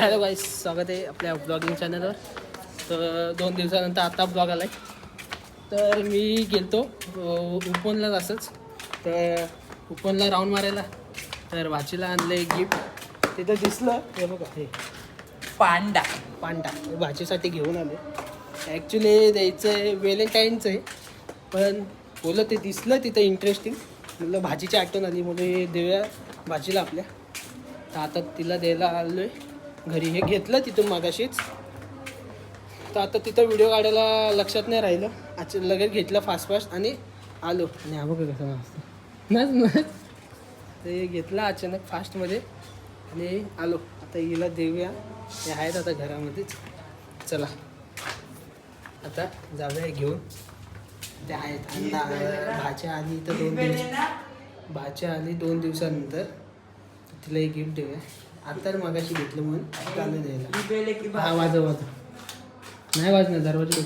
Hello गाईस स्वागत आहे आपल्या ब्लॉगिंग चॅनलवर तर दोन दिवसानंतर आता ब्लॉग आला आहे तर मी गेलतो अं, उपवनला असंच. तर उपवनला राऊंड मारायला. तर भाचीला आणलं एक गिफ्ट तिथं दिसलं हे बघा हे. पांडा. पांडा. भाचीसाठी घेऊन आले ॲक्च्युली द्यायचं आहे व्हॅलेंटाईनचं आहे. पण बोललं ते दिसलं तिथं इंटरेस्टिंग म्हणलं भाजीची आठवण आली म्हणून देऊया भाजीला आपल्या. तर आता तिला द्यायला आलो आहे घरी हे घेतलं तिथून मागाशीच. तर आता तिथं व्हिडिओ काढायला लक्षात नाही राहिलं. आज लगेच घेतलं फास्ट फास्ट आणि आलो. आणि हा कसं असतं नच ते घेतलं अचानक फास्टमध्ये आणि आलो. आता हिला देऊया. हे आहेत आता घरामध्येच. चला. आता जाऊया घेऊन. ते आहेत आणि भाच्या आली तर दोन दिवस भाच्या आली दोन दिवसानंतर तिलाही तिला एक गिफ्ट देऊया. आता मगाशी घेतलं म्हणून चालू द्यायला. हा वाजव वाजव. नाही वाजणार दरवाजा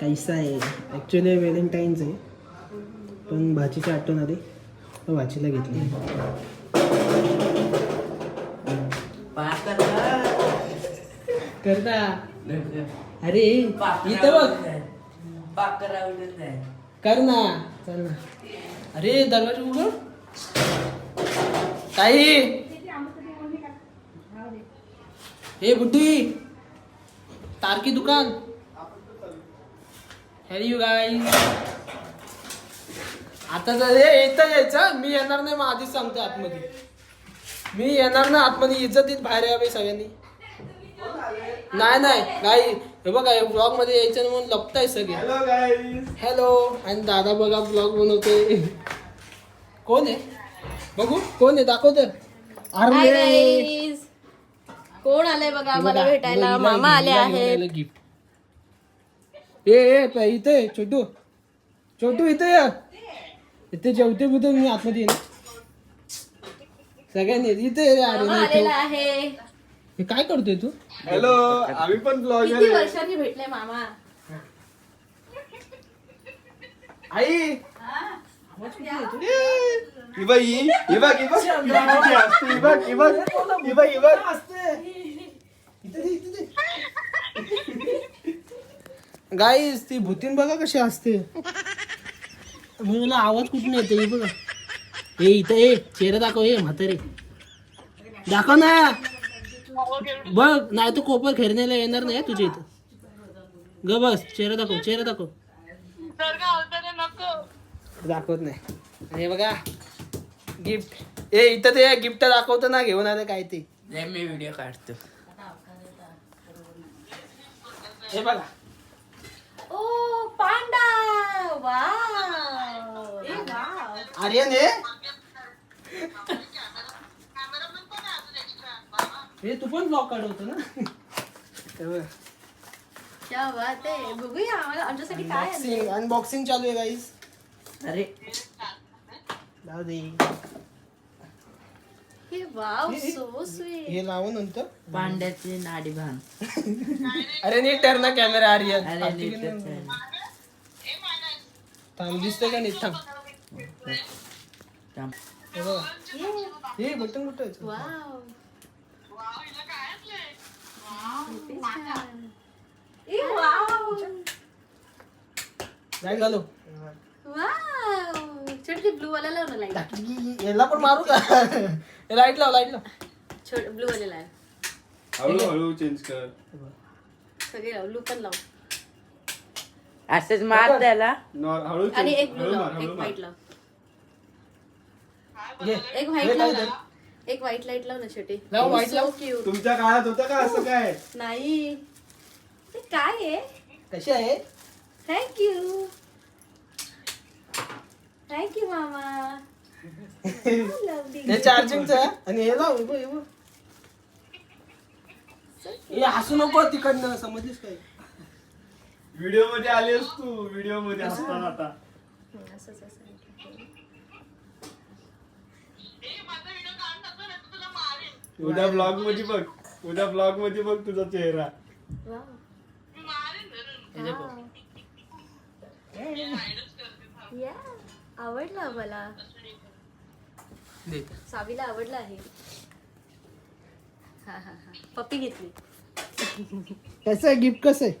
कैसा आहे? ॲक्च्युली व्हॅलेंटाईन्स आहे. पण भाचीची आठवण आली. तर भाचीला घेतली. करता. अरे इथं बघ. कर ना. चल ना. अरे दरवाजा उघड. ताई हे बुड्डी तारकी दुकान। हॅरी यू गाई आता जर हे इथं यायचं मी येणार नाही मग आधीच सांगतो आतमध्ये. मी येणार ना आतमध्ये इज्जतीत बाहेर यावे सगळ्यांनी. नाही नाही गाई हे बघा ब्लॉगमध्ये यायचं ना म्हणून लपताय सगळे. हॅलो आणि दादा बघा ब्लॉग बनवतोय. कोण आहे? बघू कोण आहे? दाखव तर. Hi अरे guys. कोण आलंय बघा? मला भेटायला. मामा आले आहेत. ए ए प- इथे ये, छोटू. छोटू इथे ये. इथे जेवते बिवते मी आतमध्ये येईन. सगळ्यांनी इथे ये रे अरे मामा नाही आलेला ठेव. आहे. हे काय करतोय तू? हॅलो आम्ही पण ब्लॉगर किती वर्षांनी भेटले मामा? आई. ही बघ ही बघ गाईस ती भूतीन बघा कशी असते. आवाज़ कुठून येते हे बघा. इथं ए चेहरा दाखव ए म्हातारे. दाखव ना. बघ, नाही तर कोपर खेळण्याला येणार नाही, तुझ्या इथं. ग, बस, चेहरा दाखव चेहरा दाखव. दाखवत नाही. आणि हे बघा गिफ्ट ए इथं ते गिफ्ट दाखवतो ना घेऊन आले काय ते. मी व्हिडिओ काढतो. हे बघा. ओ पांडा वाव. ए वाव. आर्यन हे हे तू पण ब्लॉग काढवतो ना. हे बघ. क्या बात आहे. बघूया आम्हाला आमच्यासाठी काय आहे? अनबॉक्सिंग अनबॉक्सिंग चालू आहे गाईस अरे. जाऊ दे. हे वाव सो स्वीट हे लावू नंतर. पांड्याची नाडी भान अरे नीट ter ना कॅमेरा आर्यन. अरे नीट? आहे. थांब दिसतंय का नीट? थांब. थांब. हे बघा. हे बटन कुठं आहे? वाव. किती छान. ए वाव. नाही घालू. छोटी ब्लू वाला लाव ना लाइट टाकी- याला पण मारू का? लाइट लाव लाइट लाव. छोट ब्लू वाला लाव. हळू हळू चेंज कर. सगळे लाव ब्लू पण लाव. असंच मार त्याला. हळू आणि एक ब्लू लाव एक. व्हाईट लाव. एक व्हाईट लाव एक व्हाईट लाइट लाव ना छोटी. लाव, white लाव. क्यूट तुमच्या काळात होतं का असं काय? नाही. ते काय आहे? कशी आहे? थँक्यू थँक्यू मामा हे चार्जिंगचं आणि हे लाव हे बघ, हे हसू नको तिकडनं समजलीस काय? व्हिडिओमध्ये आलीस तू व्हिडिओमध्ये असताना आता. असंच असं उद्या ब्लॉगमध्ये बघ. उद्या ब्लॉगमध्ये बघ तुझा चेहरा. आवडला मला दे. सावीला आवडला आहे. हा हा हा. पप्पी घेतली. कसं आहे गिफ्ट कसं आहे?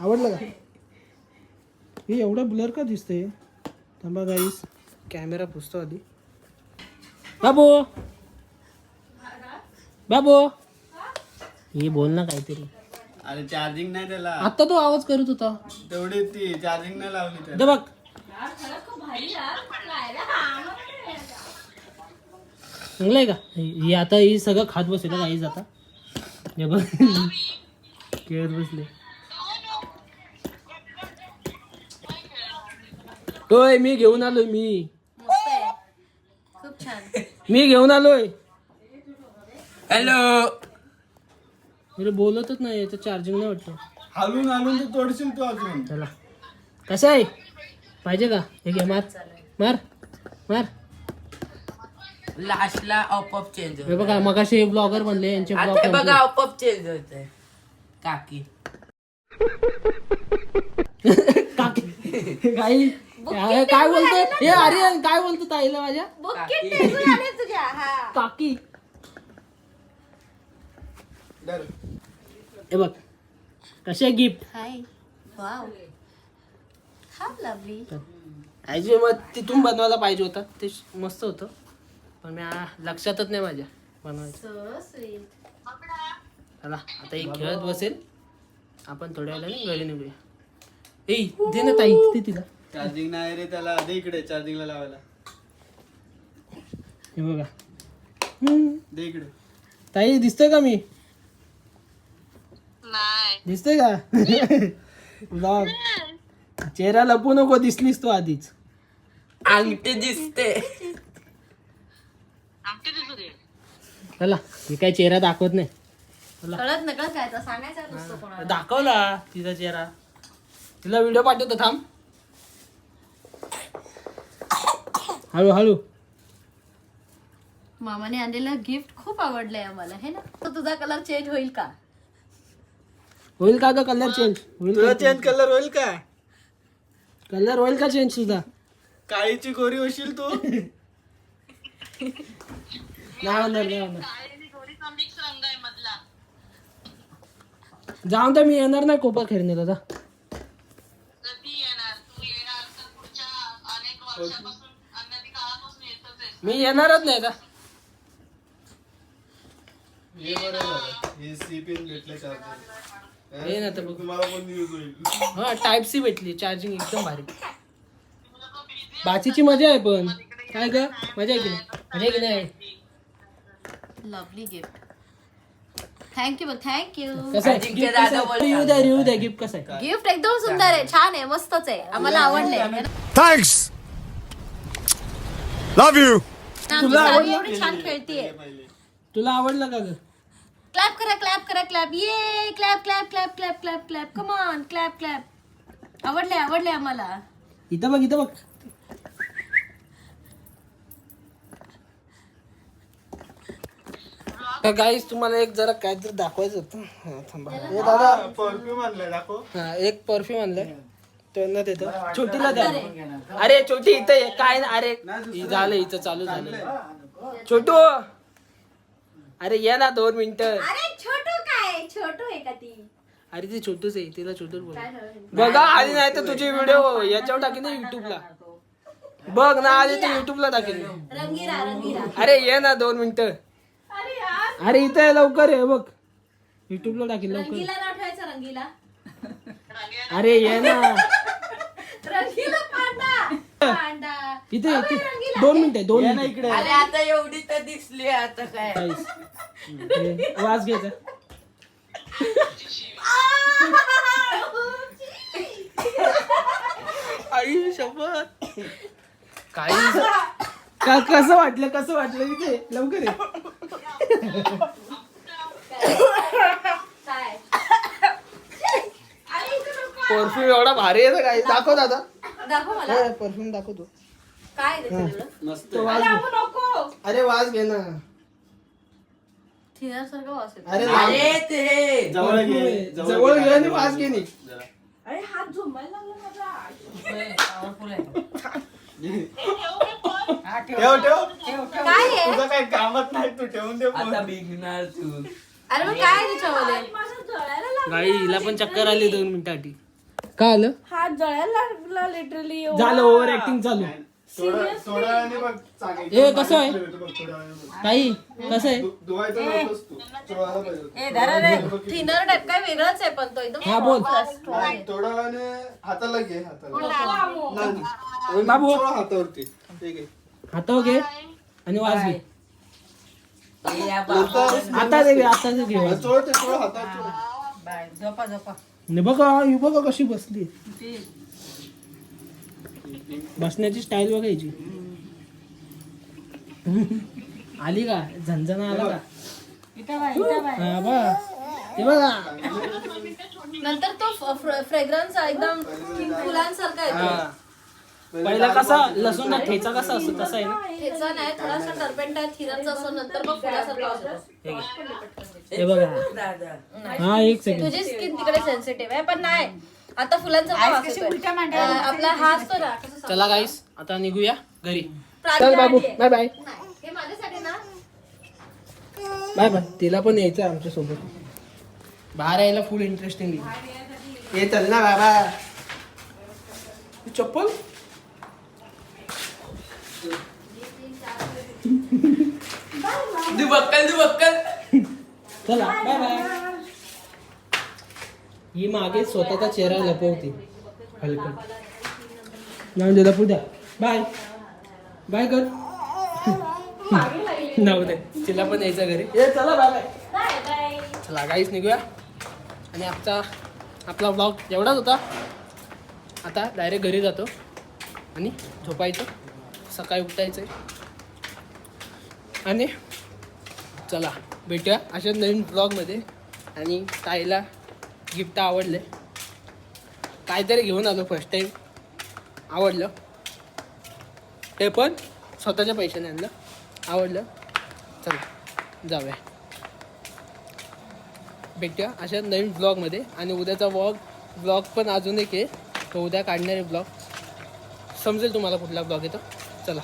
आवडलं का? हे एवढं ब्लर का दिसतंय? थांबा गाईस कॅमेरा पुसतो आधी. बाबू! बाबू! हे बोल ना काहीतरी. अरे चार्जिंग नाही त्याला. आता तो आवाज करत होता. तेवढी ती चार्जिंग नाही लावली त्याला. दे बघ. चांगलं आहे का? हे आता ही सगळं खात बसेल ना काहीच आता हे बघ. खेळत बसले. होय मी घेऊन आलोय मी. मस्त आहे. खूप छान. मी घेऊन आलोय. हॅलो. अरे बोलतच नाही याचं चार्जिंग नाही वाटतं हलून हलून तू तोडशील तू अजून. चला. कसं आहे? पाहिजे का? हे घे मार. मार. मार. लास्टला आपोआप चेंज हे बघा मग असे ब्लॉगर बनले यांचे आता हे ब्लॉग बघा आपोआप चेंज होत काकी. काकी. काही काय काय बोलतोय? हे अरे काय बोलतो ताईला माझ्या? आले तुझ्या हा. काकी. डर. हे बघ. कसे गिफ्ट हाय. वाव. ॲक्च्युली मग तिथून बनवायला पाहिजे होता. ते मस्त होतं. पण मी आ- लक्षातच नाही माझ्या बनवायचं. सो स्वीट चला आता एक खेळत बसेल. आपण थोड्या वेळाने घरी निघूया. ए दे ना ताई दे तिला. चार्जिंग नाही रे त्याला. दे इकडे चार्जिंगला लावायला. हे बघा. हम्म. दे इकडे. ताई दिसतोय का मी? दिसतोय का? ब्लॉग चेहरा लपू नको दिसलीस तू आधीच. अंगठी दिसते. चला मी काय चेहरा दाखवत नाही. कळत नकळत काय? तर सांगायचं नसतो कोणाला. दाखवला तिचा चेहरा. तिला व्हिडिओ पाठवतो थांब. हळू हळू मामाने आणलेलं गिफ्ट खूप आवडलंय आम्हाला हे ना? तर तुझा कलर चेंज होईल का? होईल का ग कलर चेंज होईल तुला चेंज कलर होईल काय कलर होईल का चेंज सुद्धा काळीची गोरी होशील तू. नाही होणार नाही होणार जाऊन तर मी येणार नाही कोपा खेळणीला जा. मी येणारच नाही का हे बरं झालं हे सी पिन भेटले चार्जर हे ना तर बघ. तुम्हाला पण यूज होईल. हा टाईप सी भेटली. चार्जिंग एकदम भारी. बाचीची मजा आहे पण. काय ग? मजा आहे की नाही? मजा आहे की नाही? लवली गिफ्ट थँक्यू बघ थँक्यू कसं आहे? अजिंक्य Gift कसं दादा आहे? बोलतात. रिव्ह्यू द्या रिव्ह्यू द्या गिफ्ट कसं आहे? गिफ्ट एकदम सुंदर आहे. छान आहे. मस्तच आहे. आम्हाला आवडलंय. Thanks. Love you. आमची सावी एवढी छान खेळतीये. तुला आवडलं का ग? क्लॅप करा क्लॅप करा क्लॅप ये clap clap clap clap clap clap come on clap clap आवडले आवडले आम्हाला. इथं बघ इथं बघ. गाईस तुम्हाला एक जरा काहीतरी दाखवायचं होतं. हा, थांबा. हे दादा. परफ्यूम आणलाय दाखव. हा एक परफ्यूम आणलाय. त्यांना देतो. छोटीला द्या. अरे छोटी इथं ये. काय ना अरे हि झालं इथं चालू झालं. छोटू! अरे ये ना दोन मिनिटं. अरे छोटू काय छोटू आहे का ती? अरे ती छोटूच आहे. तिला छोटूच बोल बघा आधी नाही तर तुझी व्हिडिओ याच्यावर टाकेन ना युट्यूबला बघ ना आधी तू युट्यूबला रंगीरा रंगीरा. अरे ये ना दोन मिनिटं. अरे यार. अरे इथं आहे, लवकर ये बघ. युट्यूबला टाकेन लवकर. रंगीला नाव ठेवायचं रंगीला. अरे ये ना. रंगीला इथे इथे. दोन मिनिटं दोन मिनिटं. इकडे. अरे आता एवढी तर दिसली आता काय. हे, वास घ्यायचा आई शपथ. काही का कसं वाटलं कसं वाटलं? इथे लवकर ये. काय परफ्यूम एवढा भारी आहे काही दाखव दादा. दाखव मला. परफ्यूम दाखव तू काय आहे त्याच्यात एवढं? मस्त तो वास घे. अरे वास घे ना. थिनर सारखं. अरे अरे ते जवळ घे जवळ घे. आणि वास घे नी. जरा. अरे हात झोंबायला लागला माझा. आहे. हा, ठेव. ठेव ठेव. काय आहे? तुझं काही कामच नाही तू ठेवून दे आता फोन. बिगणार तू. अरे मग काय तिच्यामध्ये गाई हिला पण चक्कर आली दोन मिनिटासाठी काय आलं? हात जळायला लागला लिटरली झालं ओव्हर ऍक्टिंग चालू. थोडा थोड्या वेळाने बघ चांगलं. ए, कसं आहे? वेळाने बघ. कसं आहे? धु- धुवायचं नव्हतंस तू. चोळायला पाहिजे. होतं. थिनर टाईप काय वेगळाच आहे पण तो एकदम हा बोल. नाही, थोड्या वेळाने हाताला घे हाताला. नाही. बाबू. चोळा हातावरती. ठीक आहे हातावर घे आणि वाज घे ए, या बाबा. आता दे आता दे घे वाज. चोळ ते चोळ हातावर चोळ. बाय, झोपा झोपा. ने बघा ही बघा कशी बसली. बसण्याची स्टाईल बघायची. आली का? झंझणा आला का? हा बा हे बघा. नंतर तो फ्रेग्रन्स एकदम फुलांसारखा येतो हा. पहिला कसा लसूणचा ठेचा कसा असतो तसा आहे ना? त्याचा नाही थोडासा टर्पेंट आहे थिनरचा असतो नंतर मग फुलासारखा असतो. हे घे. हे बघा. दादा हा एक सेकंड तुझी स्किन तिकडे सेन्सिटिव्ह आहे पण नाही. आता फुलांचा. अं, आपला हा असतो ना कसं सांगू? चला गाईस आता निघूया घरी. चल बाबू. आहे. बाय बाय नाही, हे माझ्यासाठी ना. बाय बाय तिला पण यायचं आहे आमच्यासोबत बाहेर यायला फुल इंटरेस्टिंग ये चल ना बाबा. ही चप्पल? दु बक्कल दु बक्कल. चला बाय बाय. ही मागे स्वतःचा चेहरा लपवते हलकं. जाऊन दे लपू द्या. बाय बाय कर. जाऊ दे. तिला पण यायचं घरी. ये चला बाय बाय चला गाईच निघूया. आणि आजचा आपला ब्लॉग एवढाच होता. आता डायरेक्ट घरी जातो आणि झोपायचं. सकाळी उठायचं आहे आणि चला भेटूया अशा नवीन ब्लॉगमध्ये आणि ताईला गिफ्ट आवडले. काहीतरी घेऊन आलो फर्स्ट टाईम आवडलं. ते पण स्वतःच्या पैशाने आणलं. आवडलं. चला जाऊया. भेटूया अशा नवीन ब्लॉगमध्ये आणि उद्याचा वॉग ब्लॉग पण अजून एक आहे. तो उद्या काढणारे ब्लॉग समजेल तुम्हाला कुठला ब्लॉग येतो. चला.